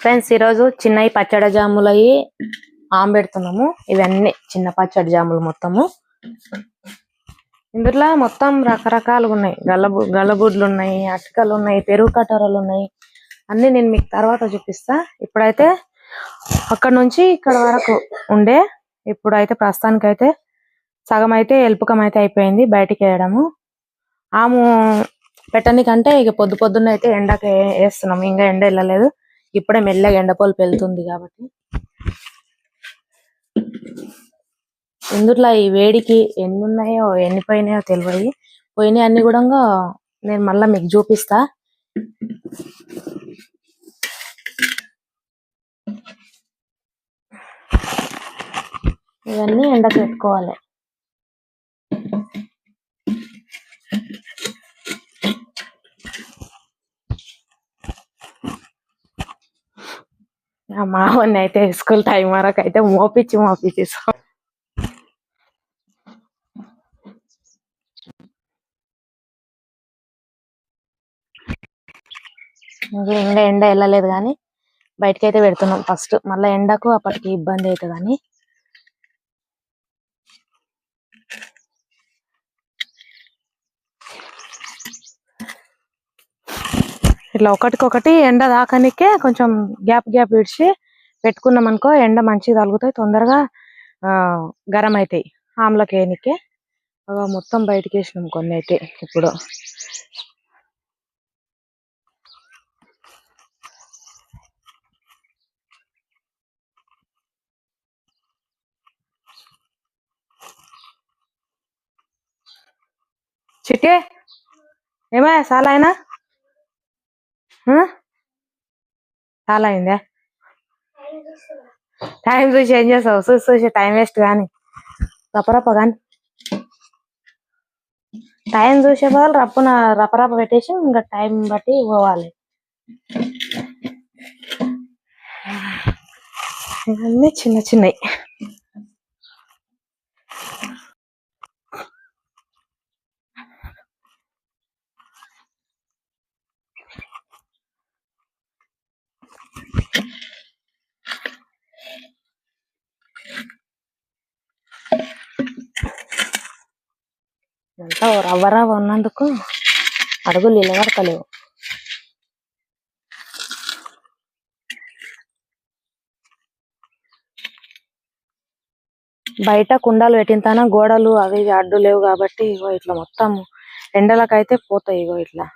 Friends ఈరోజు చిన్నవి పచ్చడి జాములు అవి ఆంబెడుతున్నాము ఇవన్నీ చిన్న పచ్చడి జాములు మొత్తము. ఇందులో మొత్తం రకరకాలు ఉన్నాయి. గల్లబు గల్లబుడ్లు ఉన్నాయి అటుకలు ఉన్నాయి పెరుగు కటారాలు ఉన్నాయి. అన్ని నేను మీకు తర్వాత చూపిస్తా. ఇప్పుడైతే అక్కడ నుంచి ఇక్కడ వరకు ఉండే ఇప్పుడైతే ప్రస్తుతానికి అయితే సగం అయితే ఎలుపుకం అయితే అయిపోయింది బయటికి వేయడము. ఆము పెట్టడానికంటే ఇక పొద్దు పొద్దున్న అయితే ఎండకి వేస్తున్నాము. ఇంకా ఎండ వెళ్ళలేదు. ఇప్పుడే మెల్లగా ఎండపోలు పెళ్తుంది కాబట్టి. ఇందుట్లో ఈ వేడికి ఎన్ని ఉన్నాయో ఎన్ని పోయినాయో తెలియదు పోయినాయి అన్ని కూడా నేను మళ్ళీ మీకు చూపిస్తా. ఇవన్నీ ఎండకు పెట్టుకోవాలి. మా మావన్ని అయితే స్కూల్ టైం వరకు అయితే మోపించి మోపించి ఇంకా ఎండ వెళ్ళలేదు కానీ బయటకి అయితే పెడుతున్నాం ఫస్ట్ మళ్ళీ ఎండకు అప్పటికి ఇబ్బంది అవుతుందని. ఇట్లా ఒకటికొకటి ఎండ దాకానికే కొంచెం గ్యాప్ గ్యాప్ విడిచి పెట్టుకున్నాం అనుకో ఎండ మంచిగా తగులుతాయి తొందరగా గరం అవుతాయి ఆమ్లకేనికే. మొత్తం బయటకి వేసినాం కొన్ని అయితే ఇప్పుడు. చిట్టే ఏమయ్యా సాలైనా అయినా చాలా అయిందా టైం చూసి ఏం చేస్తావు? చూసి చూసి టైం వేస్ట్ కానీ రపరప కానీ టైం చూసే వాళ్ళు రప్పున రపరప పెట్టేసి ఇంకా టైం బట్టి పోవాలి. ఇవన్నీ చిన్న చిన్నవి అంతా రవ్వ రవ్వ ఉన్నందుకు అడుగులు నిలబడతలేవు. బయట కుండాలు పెట్టిన గోడలు అవి ఇవి అడ్డు లేవు కాబట్టి ఇగో ఇట్లా మొత్తం ఎండలకైతే పోతాయి ఇగో ఇట్లా.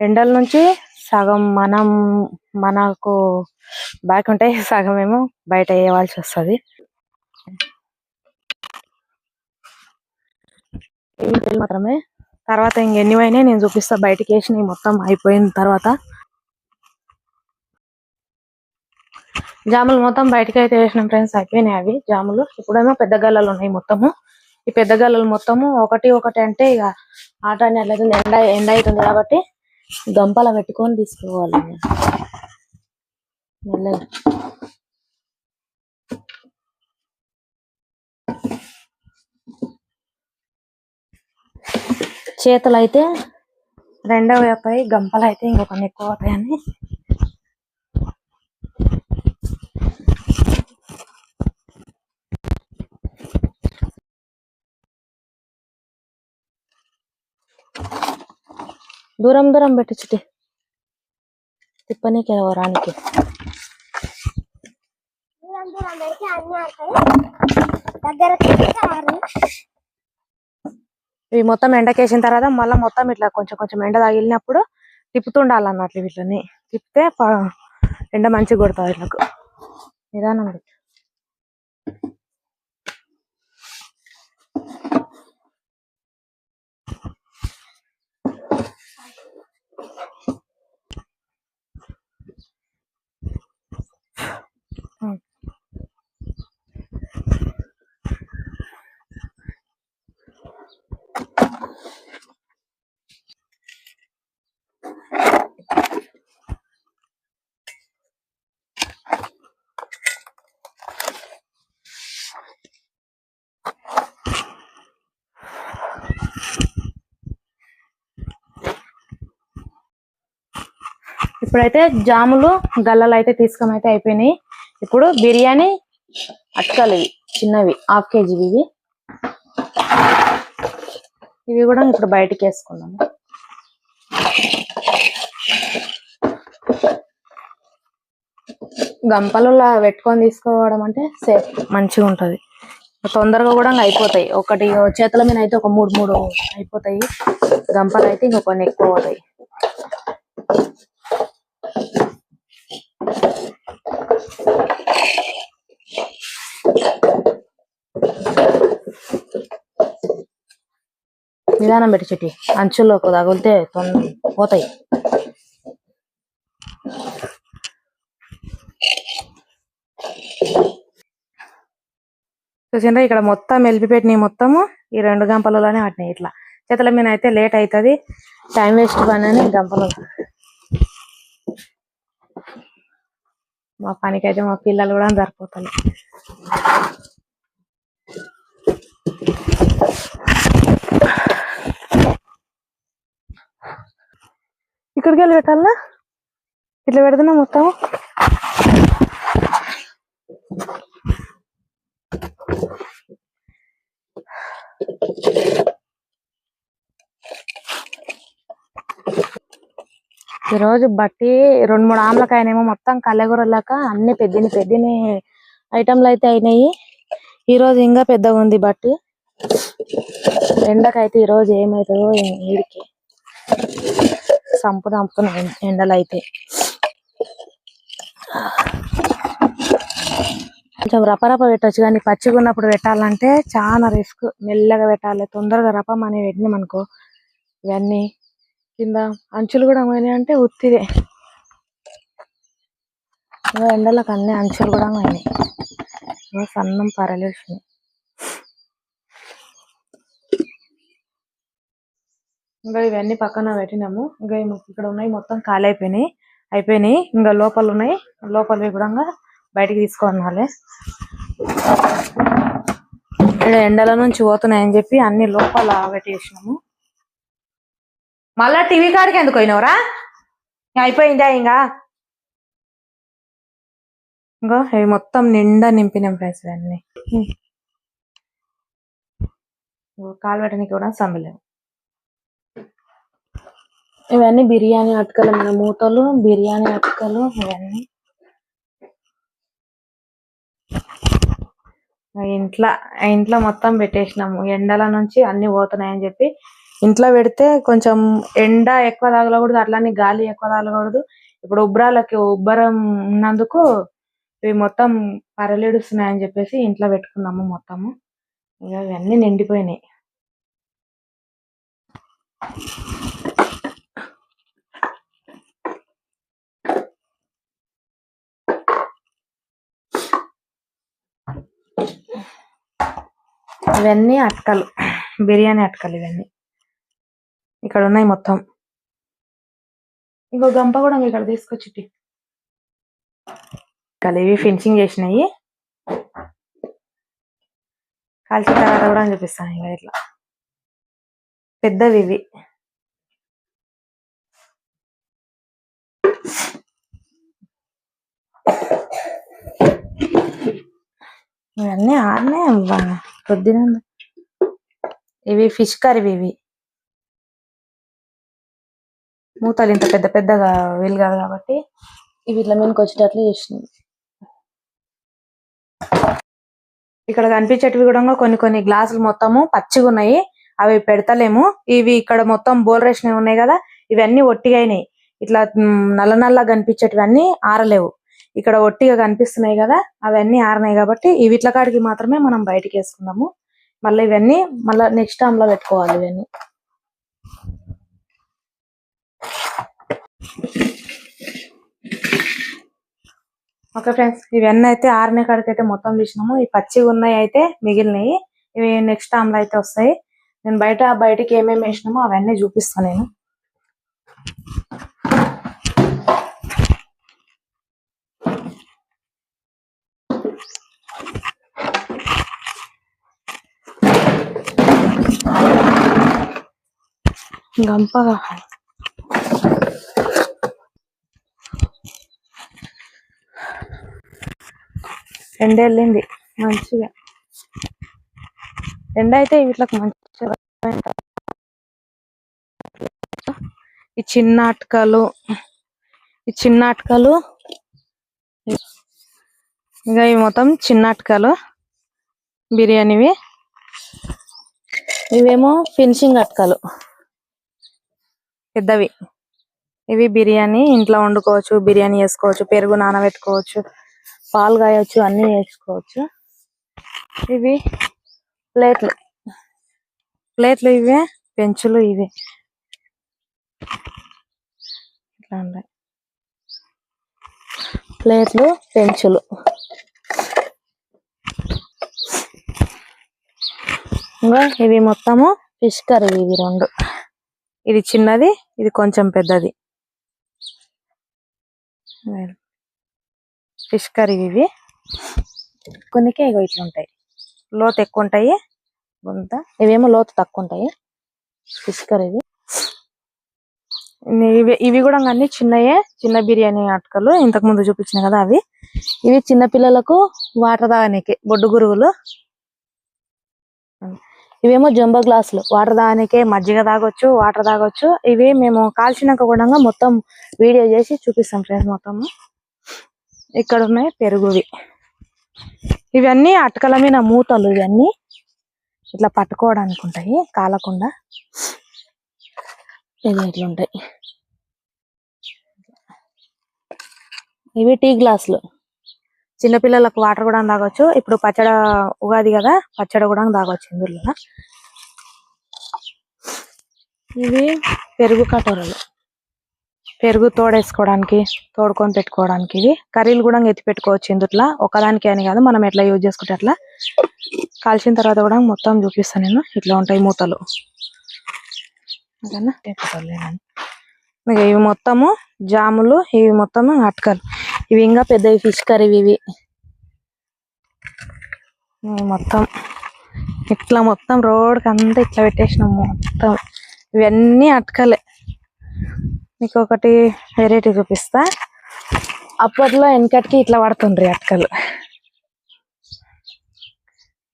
ఎండల నుంచి సగం మనం మనకు బ్యాక్ ఉంటాయి సగం ఏమో బయట వేయవలసి వస్తది. ఇవి మాత్రమే. తర్వాత ఇంకెన్ని పోయినాయి నేను చూపిస్తా. బయటికి వేసినవి మొత్తం అయిపోయిన తర్వాత. జాములు మొత్తం బయటకి అయితే వేసినాం ఫ్రెండ్స్. అయిపోయినాయి అవి జాములు. ఇప్పుడేమో పెద్ద గల్లలు ఉన్నాయి మొత్తము. ఈ పెద్ద గల్లలు మొత్తము ఒకటి ఒకటి అంటే ఇక ఆట అనేది ఎండ ఎండ అవుతుంది కాబట్టి గంపల పెట్టుకొని తీసుకోవాలి మెల్లగా. చేతులు అయితే రెండవ అయిపోయి గంపలు అయితే ఇంకొక ఎక్కువ అవుతాయని. దూరం దూరం పెట్టు తిప్పనీకే తిప్పనీకి రానికి. ఇవి మొత్తం ఎండకేసిన తర్వాత మళ్ళీ మొత్తం ఇట్లా కొంచెం కొంచెం ఎండ తగిలినప్పుడు తిప్పుతుండాలి అన్నట్లు వీటిని. తిప్పితే ఎండ మంచిగా కొడుతుంది వీళ్ళకు. నిదానం ఇప్పుడైతే జాములు గల్లలు అయితే తీసుకొని అయితే అయిపోయినాయి. ఇప్పుడు బిర్యానీ అట్కాలు చిన్నవి హాఫ్ కేజీ ఇవి. ఇవి కూడా ఇప్పుడు బయటికి వేసుకున్నాము గంపలలో పెట్టుకొని తీసుకోవడం అంటే సేఫ్ మంచిగా ఉంటది. తొందరగా కూడా అయిపోతాయి. ఒకటి చేతుల మీద అయితే ఒక మూడు మూడు అయిపోతాయి. గంపలు అయితే ఇంకొక కొన్ని ఎక్కువ అవుతాయి. నిదానం పెట్టి చెట్టి. అంచుల్లోకి తగిలితే తొందర పోతాయి. చూసిండ్రా ఇక్కడ మొత్తం మెలిపిపెట్టినాయి మొత్తము. ఈ రెండు గంపలలోనే వాటినాయి ఇట్లా. చేతుల మీద అయితే లేట్ అవుతుంది టైం వేస్ట్ పని అని గంపలు. మా పనికైతే మా పిల్లలు కూడా సరిపోతాయి ఎక్కడికి వెళ్ళి పెట్టాలా ఇట్లా పెడుతున్నా మొత్తం ఈ రోజు బట్టి రెండు మూడు ఆమ్లకాయనేమో మొత్తం కల్లెగూరలాక అన్ని పెద్దని పెద్దని ఐటమ్లు అయితే అయినాయి. ఈ రోజు ఇంకా పెద్దగా ఉంది బట్టి. ఎండకైతే ఈ రోజు ఏమవుతుందో వీడికి సంపు చంపుతున్నాయి ఎండలు అయితే కొంచెం రపరప పెట్టొచ్చు కానీ పచ్చిగా ఉన్నప్పుడు పెట్టాలంటే చాలా రిస్క్. మెల్లగా పెట్టాలి. తొందరగా రపం అని పెట్టినాం అనుకో. ఇవన్నీ కింద అంచులు కూడా పోయినాయి అంటే ఉత్తిదే. ఎండలకు అన్ని అంచులు కూడా పోయినాయి. సన్నం పరలేసినాయి ఇంకా ఇవన్నీ పక్కన పెట్టినాము. ఇంకా ఇక్కడ ఉన్నాయి మొత్తం ఖాళీ అయిపోయినాయి. అయిపోయినాయి. ఇంకా లోపల ఉన్నాయి. లోపలవి కూడా బయటికి తీసుకోవాలి. ఇక్కడ ఎండల నుంచి పోతున్నాయని చెప్పి అన్ని లోపల పెట్టేసినాము. మళ్ళా టీవీ కాడికి ఎందుకు పోయినవరా? అయిపోయిందా ఇంకా? ఇంకో ఇవి మొత్తం నిండా నింపినాం ఫ్రెండ్స్ ఇవన్నీ. కాలు పెట్టడానికి కూడా సందలేము ఇవన్నీ బిర్యానీ అటుకలు మన మూతలు బిర్యానీ అటుకలు ఇవన్నీ. ఇంట్లో ఆ ఇంట్లో మొత్తం పెట్టేసినాము. ఎండల నుంచి అన్ని పోతున్నాయని చెప్పి ఇంట్లో పెడితే కొంచెం ఎండ ఎక్కువ తగలకూడదు అట్లానే గాలి ఎక్కువ తగలకూడదు. ఇప్పుడు ఉబ్బరాలకి ఉబ్బరం ఉన్నందుకు ఇవి మొత్తం పరలిడుస్తున్నాయని చెప్పేసి ఇంట్లో పెట్టుకున్నాము మొత్తము. ఇక ఇవన్నీ నిండిపోయినాయి. ఇవన్నీ అటకలు. బిర్యానీ అటకలు ఇవన్నీ. ఇక్కడ ఉన్నాయి మొత్తం. ఇంకో గంప కూడా ఇక్కడ తీసుకొచ్చి కలివి ఫినిషింగ్ చేసినాయి. కాల్చిన తర్వాత కూడా చూపిస్తాను ఇంకా ఇట్లా. పెద్దవి ఇవి. ఇవన్నీ ఆడనే పొద్దున ఇవి ఫిష్ కర్రీ ఇవి. మూతలు ఇంత పెద్ద పెద్దగా వీలు కాదు కాబట్టి ఇవి ఇట్లా మీదకి వచ్చేటట్లు చేసినాయి ఇక్కడ కనిపించేటివి కూడా కొన్ని కొన్ని గ్లాసులు మొత్తము పచ్చిగా ఉన్నాయి. అవి పెడతలేము. ఇవి ఇక్కడ మొత్తం బోల్ రేషన్ ఉన్నాయి కదా ఇవన్నీ ఒట్టిగా అయినాయి. ఇట్లా నల్ల నల్ల కనిపించేటివన్నీ ఆరలేవు. ఇక్కడ ఒట్టిగా కనిపిస్తున్నాయి కదా అవన్నీ ఆరినాయి కాబట్టి ఈ వీట్ల కాడికి మాత్రమే మనం బయటకి వేసుకున్నాము మళ్ళీ ఇవన్నీ మళ్ళీ నెక్స్ట్ టైం లో పెట్టుకోవాలి ఇవన్నీ. ఓకే ఫ్రెండ్స్ ఇవన్నీ అయితే ఆరిన కాడికి అయితే మొత్తం తీసినాము. ఈ పచ్చిగా ఉన్నాయి అయితే మిగిలినవి ఇవి నెక్స్ట్ టైం లో అయితే వస్తాయి. నేను బయట బయటికి ఏమేమి వేసినామో అవన్నీ చూపిస్తాను నేను. గంప కావాలి ఎండ వెళ్ళింది మంచిగా. ఎండ అయితే వీటికి మంచిగా ఈ చిన్న అటకాలు ఈ చిన్న అటకాలు ఇంకా ఇవి మొత్తం చిన్న అటకాలు బిర్యానీవి. ఇవేమో ఫినిషింగ్ అటకాలు. పెద్దవి. ఇవి బిర్యానీ ఇంట్లో వండుకోవచ్చు బిర్యానీ చేసుకోవచ్చు పెరుగు నానబెట్టుకోవచ్చు పాలు కాయవచ్చు అన్ని చేసుకోవచ్చు ఇవి ప్లేట్లు. ప్లేట్లు ఇవే పెంచులు ఇవే. ఇట్లా ఉన్నాయి. ప్లేట్లు పెంచులు. ఇంకా ఇవి మొత్తము ఫిష్ కర్రీ ఇవి రెండు. ఇది చిన్నది ఇది కొంచెం పెద్దది. ఫిష్ కర్రీ ఇవి. కొన్నికే ఇగో ఇట్లా ఉంటాయి లోతు ఎక్కువ ఉంటాయి గుంత ఇవేమో లోతు తక్కువ ఉంటాయి ఫిష్ కర్రీ ఇవి. ఇవి ఇవి కూడా అన్ని చిన్నయే చిన్న బిర్యానీ అటకలు ఇంతకు ముందు చూపించిన కదా అవి. ఇవి చిన్న పిల్లలకు వాటర్ తాగనీకి బొడ్డు గురుగులు ఇవేమో జంబో గ్లాసులు. వాటర్ తాగనీకే మజ్జిగ తాగొచ్చు వాటర్ తాగొచ్చు. ఇవి మేము కాల్చినాక కూడా మొత్తం వీడియో చేసి చూపిస్తాం ఫ్రెండ్స్ మొత్తం. ఇక్కడ ఉన్నాయి పెరుగువి. ఇవన్నీ అటకల మీద మూతలు ఇవన్నీ. ఇట్లా పట్టుకోవడానికి ఉంటాయి కాలకుండా. ఇవి ఇట్లుంటాయి ఇవి టీ గ్లాసులు. చిన్నపిల్లలకు వాటర్ కూడా తాగొచ్చు. ఇప్పుడు పచ్చడి ఉగాది కదా పచ్చడి కూడా తాగొచ్చు ఇందులో. ఇవి పెరుగు కటోరలు పెరుగు తోడేసుకోవడానికి తోడుకొని పెట్టుకోవడానికి ఇవి. కర్రీలు కూడా ఎత్తి పెట్టుకోవచ్చు ఇందుట్లో ఒకదానికి అని కాదు మనం ఎట్లా యూజ్ చేసుకుంటే అట్లా. కాల్చిన తర్వాత కూడా మొత్తం చూపిస్తాను నేను. ఇట్లా ఉంటాయి మూతలు. ఓకేనా ఇవి మొత్తము జాములు ఇవి మొత్తము అటకలు. ఇవి ఇంకా పెద్దవి ఫిష్ కర్రీ ఇవి. మొత్తం. ఇట్లా మొత్తం రోడ్కి అంతా ఇట్లా పెట్టేసినాము మొత్తం. ఇవన్నీ అటకలే. మీకు ఒకటి వెరైటీ చూపిస్తా. అప్పట్లో వెనకటికి ఇట్లా పడుతుండ్రి అటకలు.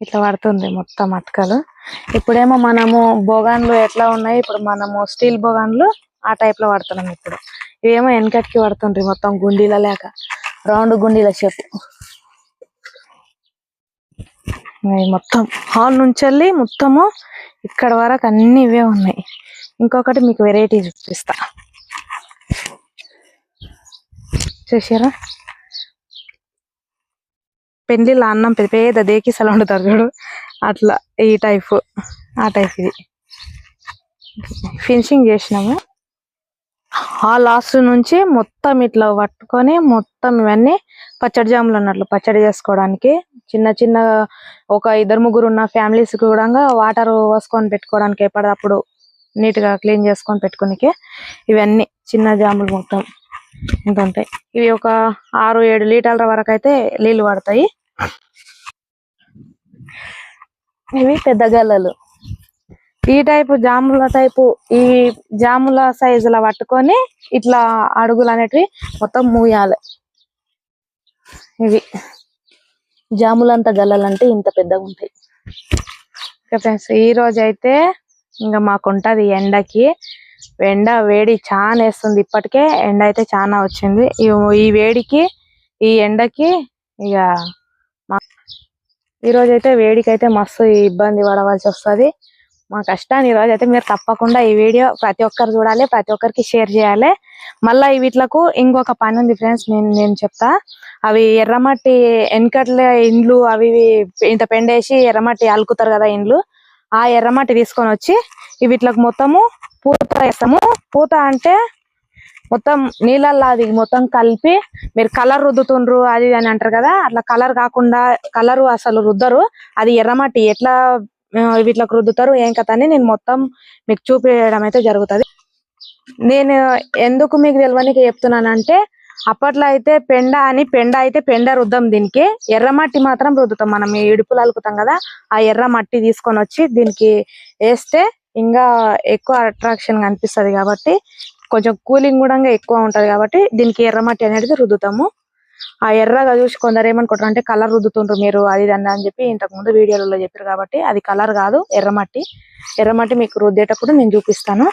ఇట్లా పడుతుంది మొత్తం అటకలు. ఇప్పుడేమో మనము బోగాన్లు ఎట్లా ఉన్నాయి? ఇప్పుడు మనము స్టీల్ బోగాన్లు ఆ టైప్లో వాడుతున్నాం ఇప్పుడు. ఇవేమో వెనకటికి పడుతుండ్రి మొత్తం గుండీల లేక. రౌండ్ గుండీల షేప్. మొత్తం హాల్ నుంచి వెళ్ళి మొత్తము ఇక్కడ వరకు అన్ని ఇవే ఉన్నాయి. ఇంకొకటి మీకు వెరైటీ చూపిస్తా. చూసారా పెళ్ళిలో అన్నం పెద్ద పెద్ద దేకిసలు వండుతారు చూడు. అట్లా ఈ టైప్ ఆ టైప్ ఇది. ఫినిషింగ్ చేసినాము. ఆ లాస్ట్ నుంచి మొత్తం ఇట్లా పట్టుకొని మొత్తం ఇవన్నీ పచ్చడి జాములు అన్నట్లు పచ్చడి చేసుకోవడానికి. చిన్న చిన్న ఒక ఇద్దరు ముగ్గురు ఉన్న ఫ్యామిలీస్ కూడా వాటర్ పోసుకొని పెట్టుకోవడానికి ఎప్పటికప్పుడు నీట్గా క్లీన్ చేసుకొని పెట్టుకోనికే ఇవన్నీ చిన్న జాములు మొత్తం. ఇంత ఉంటాయి ఇవి ఒక ఆరు ఏడు లీటర్ల వరకు అయితే నీళ్ళు పడతాయి. ఇవి పెద్ద గల్లలు. ఈ టైపు జాముల టైపు ఈ జాముల సైజుల పట్టుకొని ఇట్లా అడుగులు అనేటివి మొత్తం మూయాలి. ఇవి జాములంత గల్లలంటే ఇంత పెద్దగా ఉంటాయి. ఓకే ఫ్రెండ్స్ ఈ రోజు అయితే ఇంకా మాకు ఎండకి. ఎండ వేడి చాలా వేస్తుంది ఇప్పటికే ఎండ అయితే చాలా వచ్చింది. ఈ- వేడికి ఈ ఎండకి ఇక మా- ఈ రోజు అయితే వేడికి అయితే మస్తు ఇబ్బంది పడవలసి వస్తది మా కష్టాన్ని ఈరోజు అయితే మీరు తప్పకుండా ఈ వీడియో ప్రతి ఒక్కరు చూడాలి ప్రతి ఒక్కరికి షేర్ చేయాలి. మళ్ళీ ఈ వీటిలకు ఇంకొక పని ఉంది ఫ్రెండ్స్ నేను నేను చెప్తా. అవి ఎర్రమట్టి వెనకట్ల ఇండ్లు అవి ఇవి ఇంత పెండేసి ఎర్రమట్టి అలుకుతారు కదా ఇండ్లు ఆ ఎర్రమట్టి తీసుకొని వచ్చి ఈ వీటికి మొత్తము పూత వేస్తాము. పూత అంటే మొత్తం నీళ్ళల్లో అది మొత్తం కలిపి మీరు కలర్ రుద్దుతుండ్రు అది అని అంటారు కదా. అట్లా కలర్ కాకుండా కలర్ అసలు రుద్దరు. అది ఎర్రమట్టి ఎట్లా వీటిలో రుద్దుతారు. ఏం కథ అని నేను మొత్తం మీకు చూపించడం అయితే జరుగుతుంది. నేను ఎందుకు మీకు తెలియనికి చెప్తున్నానంటే అప్పట్లో అయితే పెండ అని పెండ అయితే పెండ రుద్దాం దీనికి. ఎర్రమట్టి మాత్రం రుద్దుతాం మనం. ఇడుపులు అలుకుతాం కదా ఆ ఎర్ర మట్టి తీసుకొని వచ్చి దీనికి వేస్తే ఇంకా ఎక్కువ అట్రాక్షన్ కనిపిస్తుంది కాబట్టి కొంచెం కూలింగ్ కూడా ఎక్కువ ఉంటది కాబట్టి దీనికి ఎర్రమట్టి అనేది రుద్దుతాము. ఆ ఎర్రగా చూసి కొందరు ఏమనుకుంటారు అంటే కలర్ రుద్దుతుండ్రు మీరు అది అని చెప్పి ఇంతకు ముందు వీడియోలలో చెప్పారు కాబట్టి అది కలర్ కాదు ఎర్రమట్టి. ఎర్రమట్టి మీకు రుద్దేటప్పుడు నేను చూపిస్తాను.